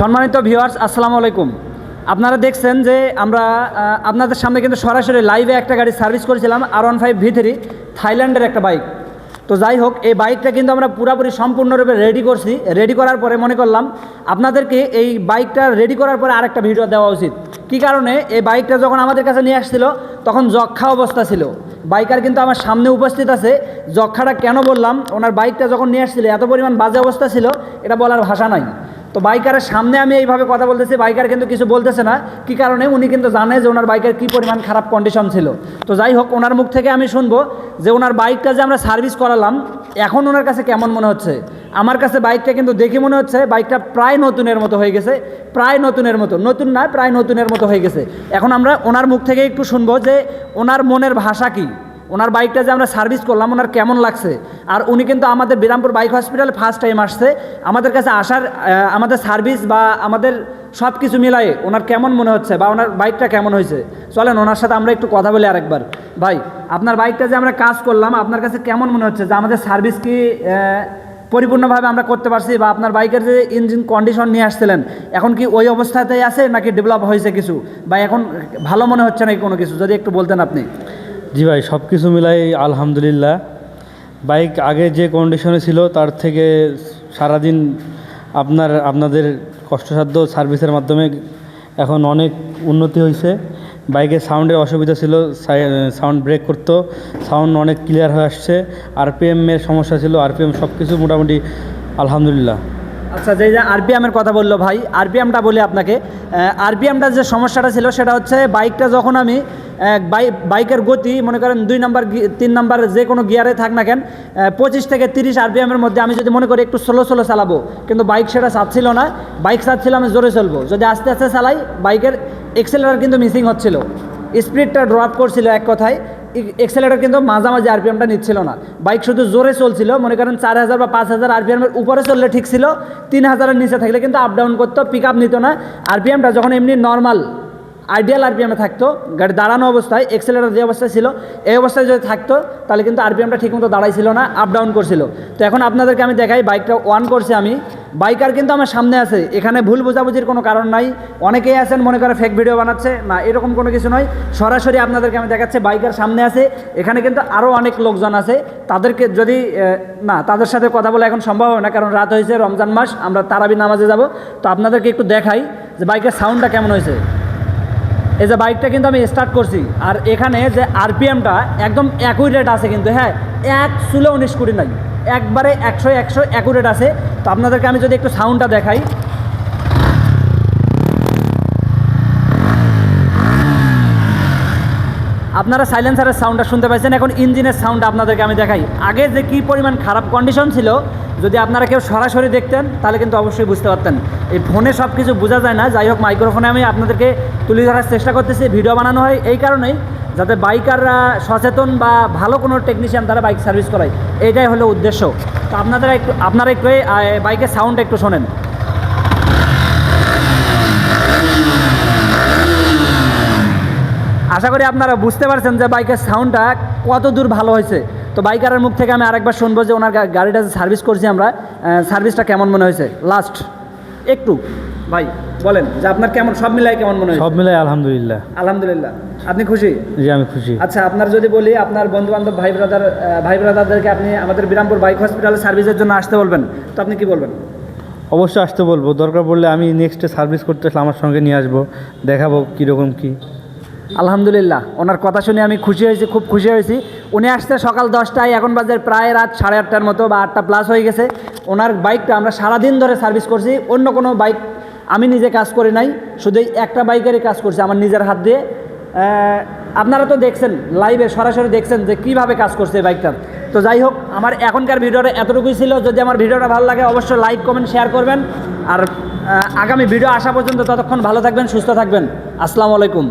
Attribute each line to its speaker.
Speaker 1: সম্মানিত ভিউয়ার্স, আসসালামু আলাইকুম। আপনারা দেখছেন যে আমরা আপনাদের সামনে কিন্তু সরাসরি লাইভে একটা গাড়ি সার্ভিস করেছিলাম আর ওয়ান ফাইভ ভি থ্রি থাইল্যান্ডের একটা বাইক। তো যাই হোক, এই বাইকটা কিন্তু আমরা পুরোপুরি সম্পূর্ণরূপে রেডি করছি। রেডি করার পরে মনে করলাম, আপনাদেরকে এই বাইকটা রেডি করার পরে আরেকটা ভিডিও দেওয়া উচিত। কী কারণে? এই বাইকটা যখন আমাদের কাছে নিয়ে আসছিল, তখন যক্ষা অবস্থা ছিল। বাইকার কিন্তু আমার সামনে উপস্থিত আছে। যক্ষাটা কেন বললাম, ওনার বাইকটা যখন নিয়ে আসছিল, এত পরিমাণ বাজে অবস্থা ছিল, এটা বলার ভাষা নাই। তো বাইকারের সামনে আমি এইভাবে কথা বলতেছি, বাইকার কিন্তু কিছু বলতেছে না। কি কারণে? উনি কিন্তু জানে যে ওনার বাইকের কী পরিমাণ খারাপ কন্ডিশন ছিল। তো যাই হোক, ওনার মুখ থেকে আমি শুনব যে ওনার বাইকটা যে আমরা সার্ভিস করালাম, এখন ওনার কাছে কেমন মনে হচ্ছে? আমার কাছে বাইকটা কিন্তু দেখে মনে হচ্ছে, বাইকটা প্রায় নতুনের মতো হয়ে গেছে, প্রায় নতুনের মতো। নতুন না, প্রায় নতুনের মতো হয়ে গেছে। এখন আমরা ওনার মুখ থেকে একটু শুনব যে ওনার মনের ভাষা কী। ওনার বাইকটা যে আমরা সার্ভিস করলাম, ওনার কেমন লাগছে? আর উনি কিন্তু আমাদের বিরামপুর বাইক হসপিটালে ফার্স্ট টাইম আসছে। আমাদের কাছে আসার আমাদের সার্ভিস বা আমাদের সব কিছু মিলাই ওনার কেমন মনে হচ্ছে বা ওনার বাইকটা কেমন হয়েছে? চলেন, ওনার সাথে আমরা একটু কথা বলি আরেকবার। ভাই, আপনার বাইকটা যে আমরা কাজ করলাম, আপনার কাছে কেমন মনে হচ্ছে যে আমাদের সার্ভিস কি পরিপূর্ণভাবে আমরা করতে পারছি বা আপনার বাইকের যে ইঞ্জিন কন্ডিশন নিয়ে আসছিলেন, এখন কি ওই অবস্থাতেই আছে নাকি ডেভেলপ হয়েছে কিছু? বা এখন ভালো মনে হচ্ছে নাকি কোনো কিছু? যদি একটু বলতেন আপনি।
Speaker 2: জি ভাই সব কিছু মিলাই আলহামদুলিল্লাহ। বাইক আগে যে কন্ডিশনে ছিল, তার থেকে সারাদিন আপনার, আপনাদের কষ্টসাধ্য সার্ভিসের মাধ্যমে এখন অনেক উন্নতি হয়েছে বাইকের সাউন্ডের অসুবিধা ছিল সাউন্ড ব্রেক করতো, সাউন্ড অনেক ক্লিয়ার হয়ে আসছে। আরপিএমের সমস্যা ছিল আরপিএম সব কিছু মোটামুটি আলহামদুলিল্লাহ।
Speaker 1: আচ্ছা যে আরপিএমের কথা বলল ভাই আরপিএমটা বলি আপনাকে। আরপিএমটা যে সমস্যাটা ছিল, সেটা হচ্ছে বাইকটা যখন আমি বাইকের গতি, মনে করেন দুই নাম্বার তিন নাম্বার যে কোনো গিয়ারে থাক না কেন পঁচিশ থেকে তিরিশ আরপিএমের মধ্যে আমি যদি মনে করি একটু স্লো স্লো চালাবো, কিন্তু বাইক সেটা চাচ্ছিল না, বাইক চাচ্ছিল আমি জোরে চলবো। যদি আস্তে আস্তে চালাই, বাইকের এক্সেলার কিন্তু মিসিং হচ্ছিল। স্পিডটা ড্রপ করছিল এক কথায় এক্সেলেটার কিন্তু মাঝামাঝি আরপিএমটা নিচ্ছিল না। বাইক শুধু জোরে চলছিল, মনে করেন চার হাজার বা পাঁচ হাজার আরপিএমের উপরে চললে ঠিক ছিল, তিন হাজারের নিচে থাকলে কিন্তু আপ ডাউন করতো পিক আপ নিত না। আরপিএমটা যখন এমনি নর্মাল আইডিয়াল আরপিএমে থাকতো। গাড়ি দাঁড়ানো অবস্থায় এক্সেলেটার যে অবস্থায় ছিল, এই অবস্থায় যদি থাকতো, তাহলে কিন্তু আরপিএমটা ঠিকমতো দাঁড়াইছিল না আপ ডাউন করছিল। তো এখন আপনাদেরকে আমি দেখাই বাইকটা ওয়ান করছি আমি। বাইকার কিন্তু আমার সামনে আছে, এখানে ভুল বোঝাবুঝির কোনো কারণ নাই। অনেকেই আছেন, মনে করে ফেক ভিডিও বানাচ্ছে। না, এরকম কোনো কিছু নয়। সরাসরি আপনাদেরকে আমি দেখাচ্ছি বাইকার সামনে আছে। এখানে কিন্তু আরও অনেক লোকজন আছে। তাদেরকে যদি না, তাদের সাথে কথা বলা এখন সম্ভব হবে না, কারণ রাত হয়েছে রমজান মাস, আমরা তারাবি নামাজে যাব। তো আপনাদেরকে একটু দেখাই যে বাইকের সাউন্ডটা কেমন হয়েছে। এই যে বাইকটা কিন্তু আমি স্টার্ট করছি। আর এখানে যে আরপিএমটা একদম অ্যাকুরেট আছে কিন্তু হ্যাঁ এক চুলে উনিশ কুড়ি নাই। একবারে একশো একশো অ্যাকুরেট আছে। তো আপনাদেরকে আমি যদি একটু সাউন্ডটা দেখাই। আপনারা সাইলেন্সারের সাউন্ডটা শুনতে পাচ্ছেন এখন ইঞ্জিনের সাউন্ড আপনাদেরকে আমি দেখাই। আগে যে কী পরিমাণ খারাপ কন্ডিশন ছিল, যদি আপনারা কেউ সরাসরি দেখতেন, তাহলে কিন্তু অবশ্যই বুঝতে পারতেন। এই ফোনে সব কিছু বোঝা যায় না, যাই হোক মাইক্রোফোনে আমি আপনাদেরকে তুলে ধরার চেষ্টা করতেছি ভিডিও বানানো হয় এই কারণেই, যাতে বাইকাররা সচেতন বা ভালো কোনো টেকনিশিয়ান তারা বাইক সার্ভিস করায়। এটাই হলো উদ্দেশ্য। তো আপনাদের একটু আপনারা একটু বাইকের সাউন্ড একটু শোনেন। আশা করি আপনারা বুঝতে পারছেন যে বাইকের সাউন্ডটা কত দূর ভালো হয়েছে। তো বাইকারের মুখ থেকে আমি আরেকবার শুনব যে ওনার গাড়িটা সার্ভিস করছি আমরা সার্ভিসটা কেমন মনে হয়েছে? লাস্ট একটু। ভাই বলেন যে আপনার কেমন সব মিলাই কেমন মনে হয়েছে?
Speaker 2: সব মিলাই আলহামদুলিল্লাহ।
Speaker 1: আলহামদুলিল্লাহ। আপনি খুশি?
Speaker 2: জি আমি খুশি।
Speaker 1: আচ্ছা আপনার যদি বলি আপনার বন্ধু বান্ধব ভাই ব্রাদার ভাই ব্রাদারদেরকে আপনি আমাদের বিরামপুর বাইক হসপিটালে সার্ভিসের জন্য আসতে বলবেন। তো আপনি কি বলবেন?
Speaker 2: অবশ্যই আসতে বলব। দরকার পড়লে আমি নেক্সটে সার্ভিস করতে আসলে আমার সঙ্গে নিয়ে আসব। দেখাবো কীরকম কী।
Speaker 1: আলহামদুলিল্লাহ। ওনার কথা শুনে আমি খুশি হয়েছি, খুব খুশি হয়েছি। উনি আসতে সকাল দশটায়, এখন বাজার প্রায় রাত সাড়ে আটটার মতো বা আটটা প্লাস হয়ে গেছে। ওনার বাইকটা আমরা সারাদিন ধরে সার্ভিস করছি। অন্য কোনো বাইক আমি নিজে কাজ করি নাই, শুধু একটা বাইকেরই কাজ করছি আমার নিজের হাত দিয়ে। আপনারা তো দেখছেন লাইভে সরাসরি দেখছেন যে কীভাবে কাজ করছে এই বাইকটা তো যাই হোক, আমার এখনকার ভিডিওটা এতটুকুই ছিল। যদি আমার ভিডিওটা ভালো লাগে, অবশ্যই লাইক কমেন্ট শেয়ার করবেন। আর আগামী ভিডিও আসা পর্যন্ত ততক্ষণ ভালো থাকবেন, সুস্থ থাকবেন। আসসালামু আলাইকুম।